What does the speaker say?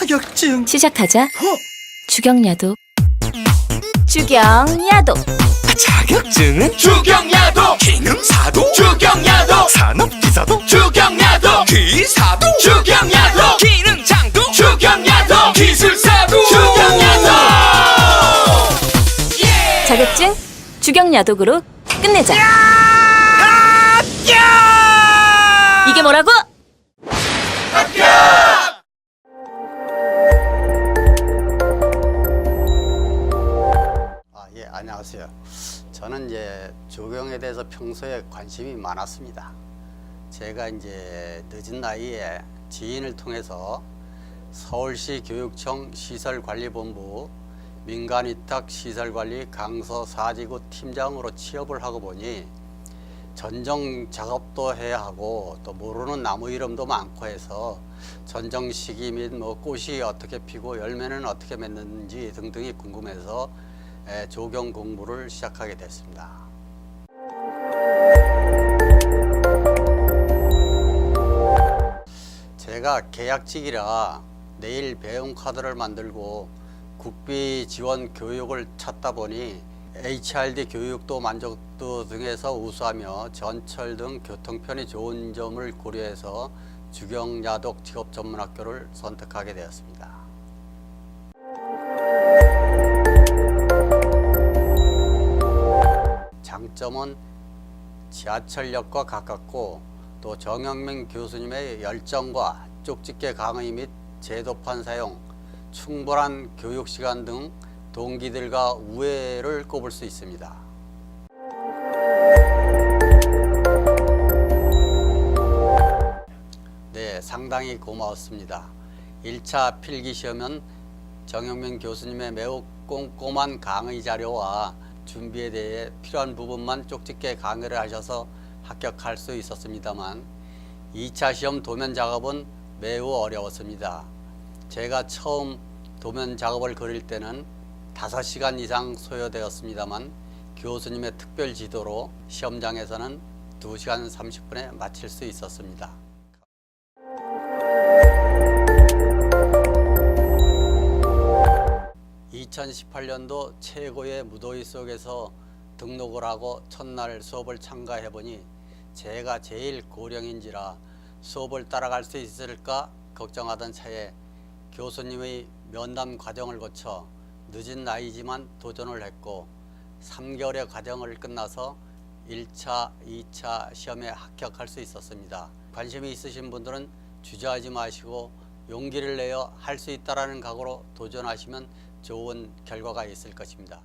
자격증 시작하자. 어? 주경야독. 주경야독. 자격증은 주경야도 기능사도 주경야도 산업기사도 주경야도 기사도 주경야도 기능장도 주경야도 기술사도 주경야도 자격증 주경야독으로 끝내자. 이게 뭐라고? 안녕하세요. 저는 이제 조경에 대해서 평소에 관심이 많았습니다. 제가 이제 늦은 나이에 지인을 통해서 서울시 교육청 시설관리본부 민간위탁 시설관리 강서 사지구 팀장으로 취업을 하고 보니 전정 작업도 해야 하고 또 모르는 나무 이름도 많고 해서 전정 시기 및 뭐 꽃이 어떻게 피고 열매는 어떻게 맺는지 등등이 궁금해서 에, 조경 공부를 시작하게 됐습니다. 제가 계약직이라 내일 배움 카드를 만들고 국비 지원 교육을 찾다 보니 HRD 교육도 만족도 등에서 우수하며 전철 등 교통편이 좋은 점을 고려해서 주경야독 직업전문학교를 선택하게 되었습니다. 장점은 지하철역과 가깝고 또 정영민 교수님의 열정과 쪽집게 강의 및 제도판 사용, 충분한 교육 시간 등 동기들과 우애를 꼽을 수 있습니다. 네, 상당히 고마웠습니다. 1차 필기 시험은 정영민 교수님의 매우 꼼꼼한 강의 자료와 준비에 대해 필요한 부분만 쪽집게 강의를 하셔서 합격할 수 있었습니다만 2차 시험 도면 작업은 매우 어려웠습니다. 제가 처음 도면 작업을 그릴 때는 5시간 이상 소요되었습니다만 교수님의 특별 지도로 시험장에서는 2시간 30분에 마칠 수 있었습니다. 2018년도 최고의 무더위 속에서 등록을 하고 첫날 수업을 참가해 보니 제가 제일 고령인지라 수업을 따라갈 수 있을까 걱정하던 차에 교수님의 면담 과정을 거쳐 늦은 나이지만 도전을 했고 3개월의 과정을 끝나서 1차, 2차 시험에 합격할 수 있었습니다. 관심이 있으신 분들은 주저하지 마시고 용기를 내어 할 수 있다라는 각오로 도전하시면 좋은 결과가 있을 것입니다.